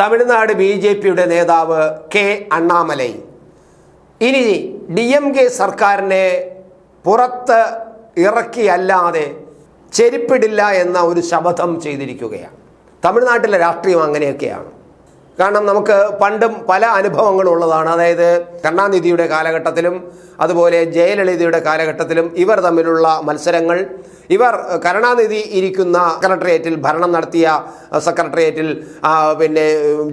Tamil Nadu B J പിയുടെ നേതാവ് K Annamalai. ഇനി ഡി എം കെ സർക്കാരിനെ പുറത്ത് ഇറക്കിയല്ലാതെ ചെരിപ്പിടില്ല എന്ന ഒരു ശപഥം ചെയ്തിരിക്കുകയാണ്. തമിഴ്നാട്ടിലെ രാഷ്ട്രീയം അങ്ങനെയൊക്കെയാണ്. കാരണം നമുക്ക് പണ്ടും പല അനുഭവങ്ങളുള്ളതാണ്. അതായത് കരുണാനിധിയുടെ കാലഘട്ടത്തിലും അതുപോലെ ജയലളിതയുടെ കാലഘട്ടത്തിലും ഇവർ തമ്മിലുള്ള മത്സരങ്ങൾ ഇവർ കരുണാനിധി ഇരിക്കുന്ന സെക്രട്ടേറിയറ്റിൽ ഭരണം നടത്തിയ സെക്രട്ടേറിയറ്റിൽ പിന്നെ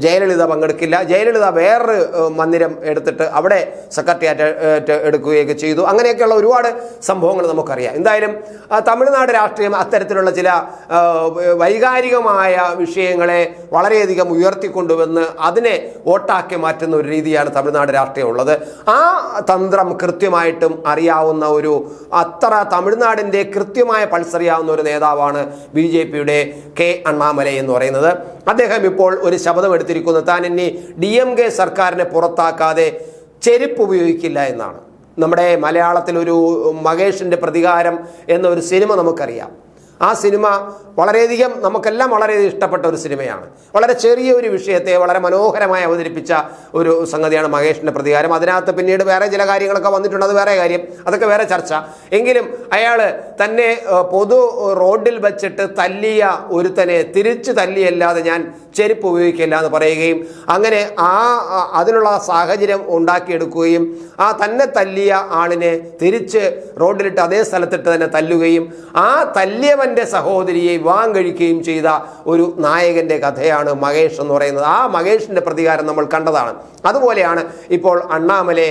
ജയലളിത പങ്കെടുക്കില്ല. ജയലളിത വേറൊരു മന്ദിരം എടുത്തിട്ട് അവിടെ സെക്രട്ടേറിയറ്റ് എടുക്കുകയൊക്കെ ചെയ്തു. അങ്ങനെയൊക്കെയുള്ള ഒരുപാട് സംഭവങ്ങൾ നമുക്കറിയാം. എന്തായാലും തമിഴ്നാട് രാഷ്ട്രീയം അത്തരത്തിലുള്ള ചില വൈകാരികമായ വിഷയങ്ങളെ വളരെയധികം ഉയർത്തിക്കൊണ്ടുവന്ന് അതിനെ വോട്ടാക്കി മാറ്റുന്ന ഒരു രീതിയാണ് തമിഴ്നാട് രാഷ്ട്രീയം ഉള്ളത്. ആ തന്ത്രം കൃത്യമായിട്ടും അറിയാവുന്ന ഒരു അത്ര തമിഴ്നാടിന്റെ കൃത്യമായ പൾസ് അറിയാവുന്ന ഒരു നേതാവാണ് ബി ജെ പിയുടെ കെ അണ്ണാമലൈ എന്ന് പറയുന്നത്. അദ്ദേഹം ഇപ്പോൾ ഒരു ശബ്ദം എടുത്തിരിക്കുന്നു താൻ ഇനി ഡി എം കെ സർക്കാരിനെ പുറത്താക്കാതെ ചെരുപ്പ് ഉപയോഗിക്കില്ല എന്നാണ്. നമ്മുടെ മലയാളത്തിലൊരു മകേഷിന്റെ പ്രതികാരം എന്നൊരു സിനിമ നമുക്കറിയാം. ആ സിനിമ വളരെയധികം നമുക്കെല്ലാം വളരെയധികം ഇഷ്ടപ്പെട്ട ഒരു സിനിമയാണ്. വളരെ ചെറിയ ഒരു വിഷയത്തെ വളരെ മനോഹരമായി അവതരിപ്പിച്ച ഒരു സംഗതിയാണ് മഹേഷിന്റെ പ്രതികാരം. അതിനകത്ത് പിന്നീട് വേറെ ചില കാര്യങ്ങളൊക്കെ വന്നിട്ടുണ്ട്. അത് വേറെ കാര്യം. അതൊക്കെ വേറെ ചർച്ച. എങ്കിലും അയാൾ തന്നെ പൊതു റോഡിൽ വെച്ചിട്ട് തല്ലിയ ഒരുത്തനെ തിരിച്ച് തല്ലിയല്ലാതെ ഞാൻ ചെരുപ്പ് ഉപയോഗിക്കില്ല എന്ന് പറയുകയും അങ്ങനെ ആ അതിനുള്ള സാഹചര്യം ഉണ്ടാക്കിയെടുക്കുകയും ആ തന്നെ തല്ലിയ ആളിനെ തിരിച്ച് റോഡിലിട്ട് അതേ സ്ഥലത്തിട്ട് തന്നെ തല്ലുകയും ആ തല്ലിയവന്റെ സഹോദരിയെ വിവാഹം കഴിക്കുകയും ചെയ്ത ഒരു നായകന്റെ കഥയാണ് മഹേഷ് എന്ന് പറയുന്നത്. ആ മഹേഷിന്റെ പ്രതികാരം നമ്മൾ കണ്ടതാണ്. അതുപോലെയാണ് ഇപ്പോൾ അണ്ണാമലെ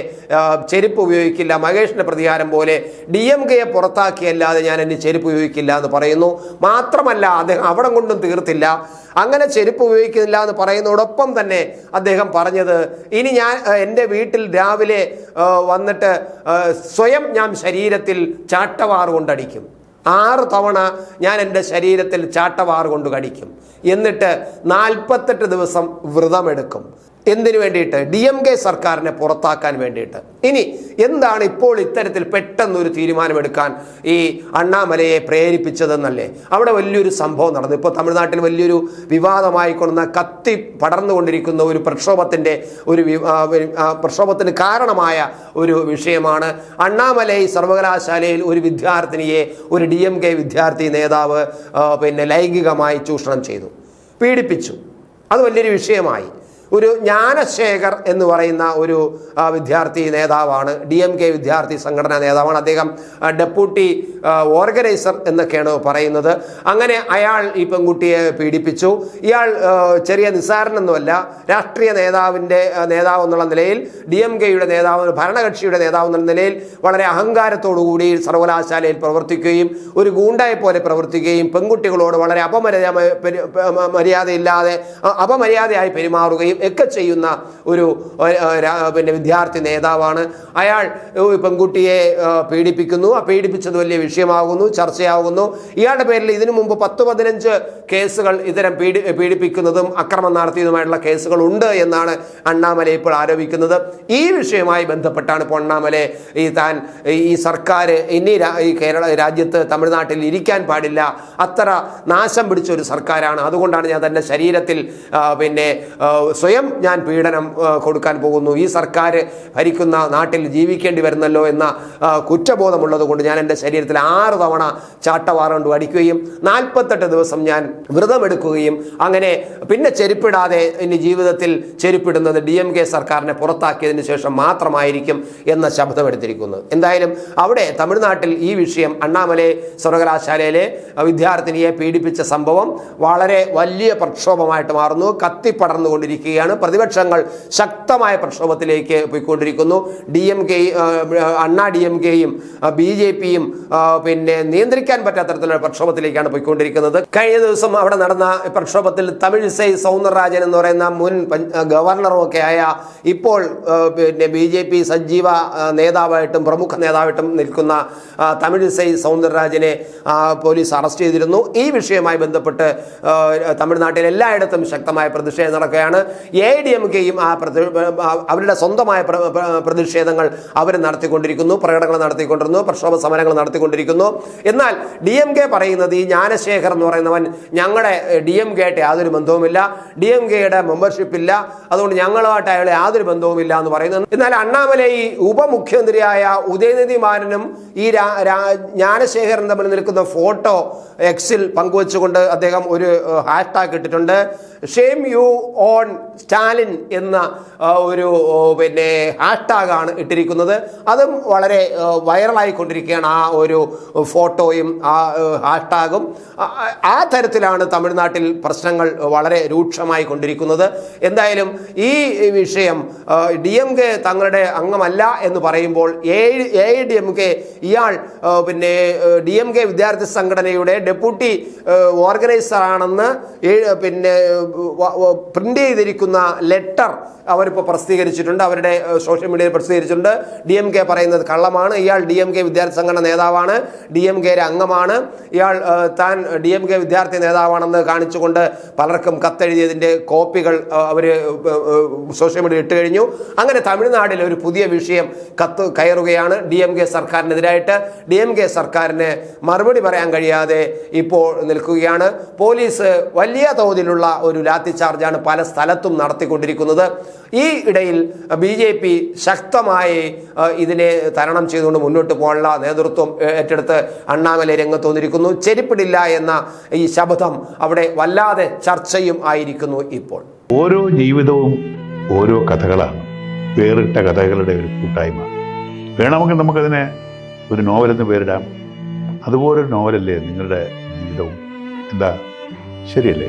ചെരുപ്പ് ഉപയോഗിക്കില്ല. മഹേഷിന്റെ പ്രതികാരം പോലെ ഡി എം കെയെ പുറത്താക്കിയല്ലാതെ ഞാൻ എന്നെ ചെരുപ്പ് ഉപയോഗിക്കില്ല എന്ന് പറയുന്നു. മാത്രമല്ല അദ്ദേഹം അവിടെ കൊണ്ടും തീർത്തില്ല. അങ്ങനെ ചെരുപ്പ് ഉപയോഗിക്കുന്നില്ല എന്ന് പറയുന്നതോടൊപ്പം തന്നെ അദ്ദേഹം പറഞ്ഞത് ഇനി ഞാൻ എന്റെ വീട്ടിൽ രാവിലെ വന്നിട്ട് സ്വയം ഞാൻ ശരീരത്തിൽ ചാട്ടവാറ് കൊണ്ടടിക്കും ആറ് തവണ ഞാൻ എന്റെ ശരീരത്തിൽ ചാട്ടവാറ് കൊണ്ട് കടിക്കും. എന്നിട്ട് നാൽപ്പത്തെട്ട് ദിവസം വ്രതമെടുക്കും. എന്തിനു വേണ്ടിയിട്ട്? ഡി എം കെ സർക്കാരിനെ പുറത്താക്കാൻ വേണ്ടിയിട്ട്. ഇനി എന്താണ് ഇപ്പോൾ ഇത്തരത്തിൽ പെട്ടെന്നൊരു തീരുമാനമെടുക്കാൻ ഈ അണ്ണാമലയെ പ്രേരിപ്പിച്ചതെന്നല്ലേ? അവിടെ വലിയൊരു സംഭവം നടന്നു. ഇപ്പോൾ തമിഴ്നാട്ടിൽ വലിയൊരു വിവാദമായി കൊണ്ടുന്ന കത്തി പടർന്നുകൊണ്ടിരിക്കുന്ന ഒരു പ്രക്ഷോഭത്തിന്റെ ഒരു പ്രക്ഷോഭത്തിന് കാരണമായ ഒരു വിഷയമാണ് അണ്ണാമലൈ സർവകലാശാലയിൽ ഒരു വിദ്യാർത്ഥിനിയെ ഒരു ഡി എം കെ വിദ്യാർത്ഥി നേതാവ് പിന്നെ ലൈംഗികമായി ചൂഷണം ചെയ്തു. പീഡിപ്പിച്ചു. അത് വലിയൊരു വിഷയമായി. ഒരു ജ്ഞാനശേഖർ എന്ന് പറയുന്ന ഒരു വിദ്യാർത്ഥി നേതാവാണ്. ഡി എം കെ വിദ്യാർത്ഥി സംഘടനാ നേതാവാണ്. അദ്ദേഹം ഡെപ്യൂട്ടി ഓർഗനൈസർ എന്നൊക്കെയാണ് പറയുന്നത്. അങ്ങനെ അയാൾ ഈ പെൺകുട്ടിയെ പീഡിപ്പിച്ചു. ഇയാൾ ചെറിയ നിസ്സാരനൊന്നുമല്ല രാഷ്ട്രീയ നേതാവിന്റെ നേതാവ് എന്നുള്ള നിലയിൽ ഡി എം കെയുടെ നേതാവ് ഭരണകക്ഷിയുടെ നേതാവ് എന്നുള്ള നിലയിൽ വളരെ അഹങ്കാരത്തോടു കൂടി സർവകലാശാലയിൽ പ്രവർത്തിക്കുകയും ഒരു ഗൂണ്ടായെ പോലെ പ്രവർത്തിക്കുകയും പെൺകുട്ടികളോട് വളരെ അപമര്യാദ മര്യാദയില്ലാതെ അപമര്യാദയായി പെരുമാറുകയും ഒക്കെ ചെയ്യുന്ന ഒരു പിന്നെ വിദ്യാർത്ഥി നേതാവാണ്. അയാൾ പെൺകുട്ടിയെ പീഡിപ്പിക്കുന്നു. ആ പീഡിപ്പിച്ചത് വലിയ വിഷയമാകുന്നു ചർച്ചയാകുന്നു. ഇയാളുടെ പേരിൽ ഇതിനു മുമ്പ് പത്ത് പതിനഞ്ച് കേസുകൾ ഇത്തരം പീഡി പീഡിപ്പിക്കുന്നതും അക്രമം നടത്തിയതുമായിട്ടുള്ള കേസുകൾ ഉണ്ട് എന്നാണ് അണ്ണാമല ഇപ്പോൾ ആരോപിക്കുന്നത്. ഈ വിഷയവുമായി ബന്ധപ്പെട്ടാണ് ഇപ്പോൾ അണ്ണാമലെ ഈ താൻ ഈ സർക്കാർ ഇനി ഈ കേരള രാജ്യത്ത് തമിഴ്നാട്ടിൽ ഇരിക്കാൻ പാടില്ല. അത്ര നാശം പിടിച്ച ഒരു സർക്കാരാണ്. അതുകൊണ്ടാണ് ഞാൻ തന്റെ ശരീരത്തിൽ പിന്നെ ആ, സ്വയം ഞാൻ പീഡനം കൊടുക്കാൻ പോകുന്നു. ഈ സർക്കാർ ഭരിക്കുന്ന നാട്ടിൽ ജീവിക്കേണ്ടി വരുന്നല്ലോ എന്ന കുറ്റബോധമുള്ളത് കൊണ്ട് ഞാൻ എന്റെ ശരീരത്തിൽ ആറ് തവണ ചാട്ടവാറ് കൊണ്ട് അടിക്കുകയും നാൽപ്പത്തെട്ട് ദിവസം ഞാൻ വ്രതമെടുക്കുകയും അങ്ങനെ പിന്നെ ചെരുപ്പിടാതെ ഇനി ജീവിതത്തിൽ ചെരുപ്പിടുന്നത് ഡി എം കെ സർക്കാരിനെ പുറത്താക്കിയതിന് ശേഷം മാത്രമായിരിക്കും എന്ന ശബ്ദം എടുത്തിരിക്കുന്നത് എന്തായാലും അവിടെ തമിഴ്നാട്ടിൽ ഈ വിഷയം അണ്ണാമലൈ സർവകലാശാലയിലെ വിദ്യാർത്ഥിനിയെ പീഡിപ്പിച്ച സംഭവം വളരെ വലിയ പ്രക്ഷോഭമായിട്ട് മാറുന്നു. കത്തിപ്പടർന്നുകൊണ്ടിരിക്കുകയാണ് പ്രതിപക്ഷങ്ങൾ ശക്തമായ പ്രക്ഷോഭത്തിലേക്ക് പോയിക്കൊണ്ടിരിക്കുന്നു. D M K Anna D M കെയും ബി ജെ പിയും പിന്നെ നിയന്ത്രിക്കാൻ പറ്റാത്ത തരത്തിലുള്ള പ്രക്ഷോഭത്തിലേക്കാണ് പോയിക്കൊണ്ടിരിക്കുന്നത്. കഴിഞ്ഞ ദിവസം അവിടെ നടന്ന പ്രക്ഷോഭത്തിൽ തമിഴിസൈ സൗന്ദരരാജൻ എന്ന് പറയുന്ന മുൻ പഞ്ച- ഗവർണറും ഒക്കെ ആയ ഇപ്പോൾ പിന്നെ ബി ജെ പി സജീവ നേതാവായിട്ടും പ്രമുഖ നേതാവായിട്ടും നിൽക്കുന്ന തമിഴിസൈ സൗന്ദരരാജനെ പോലീസ് അറസ്റ്റ് ചെയ്തിരുന്നു. ഈ വിഷയവുമായി ബന്ധപ്പെട്ട് തമിഴ്നാട്ടിൽ എല്ലായിടത്തും ശക്തമായ പ്രതിഷേധം നടക്കുകയാണ്. എ ഡി എം കെയും ആ അവരുടെ സ്വന്തമായ പ്ര- പ്ര- പ്രതിഷേധങ്ങൾ അവർ നടത്തിക്കൊണ്ടിരിക്കുന്നു പ്രകടനങ്ങൾ നടത്തിക്കൊണ്ടിരുന്നു പ്രക്ഷോഭ സമരങ്ങൾ നടത്തിക്കൊണ്ടിരിക്കുന്നു. എന്നാൽ ഡി എം കെ പറയുന്നത് ഈ ജ്ഞാനശേഖർ എന്ന് പറയുന്നവൻ ഞങ്ങളുടെ ഡി എം കെ ആയിട്ട് യാതൊരു ബന്ധവുമില്ല ഡി എം കെയുടെ മെമ്പർഷിപ്പ് ഇല്ല അതുകൊണ്ട് ഞങ്ങളുമായിട്ട് അയാൾ യാതൊരു ബന്ധവുമില്ല എന്ന് പറയുന്നു. എന്നാൽ അണ്ണാമലൈ ഉപമുഖ്യമന്ത്രിയായ ഉദയനിധി മാരനും ഈ ജ്ഞാനശേഖരൻ തമ്മിൽ നിൽക്കുന്ന ഫോട്ടോ എക്സിൽ പങ്കുവച്ചുകൊണ്ട് അദ്ദേഹം ഒരു ഹാഷ്ടാഗ് ഇട്ടിട്ടുണ്ട്. ഷെയിം യു ഓൺ സ്റ്റാലിൻ എന്ന ഒരു പിന്നെ ഹാഷ്ടാഗാണ് ഇട്ടിരിക്കുന്നത്. അതും വളരെ വൈറലായിക്കൊണ്ടിരിക്കുകയാണ് ആ ഒരു ഫോട്ടോയും ആ ഹാഷ്ടാഗും. ആ, തരത്തിലാണ് തമിഴ്നാട്ടിൽ പ്രശ്നങ്ങൾ വളരെ രൂക്ഷമായി കൊണ്ടിരിക്കുന്നത്. എന്തായാലും ഈ വിഷയം ഡി എം കെ തങ്ങളുടെ അംഗമല്ല എന്ന് പറയുമ്പോൾ എ ഡി എം കെ ഇയാൾ പിന്നെ ഡി എം കെ വിദ്യാർത്ഥി സംഘടനയുടെ ഡെപ്യൂട്ടി ഓർഗനൈസർ ആണെന്ന് പിന്നെ പ്രിന്റ് ചെയ്തിരിക്കുന്ന. ലെറ്റർ അവരിപ്പോൾ പ്രസിദ്ധീകരിച്ചിട്ടുണ്ട്. അവരുടെ സോഷ്യൽ മീഡിയയിൽ പ്രസിദ്ധീകരിച്ചിട്ടുണ്ട്. ഡി എം കെ പറയുന്നത് കള്ളമാണ്. ഇയാൾ ഡി എം കെ വിദ്യാർത്ഥി സംഘടന നേതാവാണ്. ഡി എം കെയുടെ അംഗമാണ്. ഇയാൾ താൻ ഡി എം കെ വിദ്യാർത്ഥി നേതാവാണെന്ന് കാണിച്ചുകൊണ്ട് പലർക്കും കത്തെഴുതിയതിന്റെ കോപ്പികൾ അവർ സോഷ്യൽ മീഡിയയിൽ ഇട്ട് കഴിഞ്ഞു. അങ്ങനെ തമിഴ്നാട്ടിൽ ഒരു പുതിയ വിഷയം കത്ത് കയറുകയാണ് ഡി എം കെ സർക്കാരിനെതിരായിട്ട്. ഡി എം കെ സർക്കാരിന് മറുപടി പറയാൻ കഴിയാതെ ഇപ്പോൾ നിൽക്കുകയാണ്. പോലീസ് വലിയ തോതിലുള്ള ഒരു ലാത്തി ചാർജാണ് പല സ്ഥലത്തും നടത്തിക്കൊണ്ടിരിക്കുന്നത്. ഈ ഇടയിൽ ബി ജെ പി ശക്തമായി ഇതിനെ തരണം ചെയ്തുകൊണ്ട് മുന്നോട്ട് പോകാനുള്ള നേതൃത്വം ഏറ്റെടുത്ത് അണ്ണാമല രംഗത്ത് വന്നിരിക്കുന്നു. ചെരിപ്പിടില്ല എന്ന ഈ ശബ്ദം അവിടെ വല്ലാതെ ചർച്ചയും ആയിരിക്കുന്നു ഇപ്പോൾ. ഓരോ ജീവിതവും ഓരോ കഥകളാണ്. വേറിട്ട കഥകളുടെ ഒരു കൂട്ടായ്മ. വേണമെങ്കിൽ നമുക്കതിനെ ഒരു നോവലെന്ന് പേരിടാം. അതുപോലൊരു നോവലല്ലേ നിങ്ങളുടെ ജീവിതവും? എന്താ? ശരിയല്ലേ?